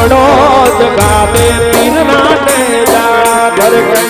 ઘોડો જગાવે પીર નાટે જા. ઘર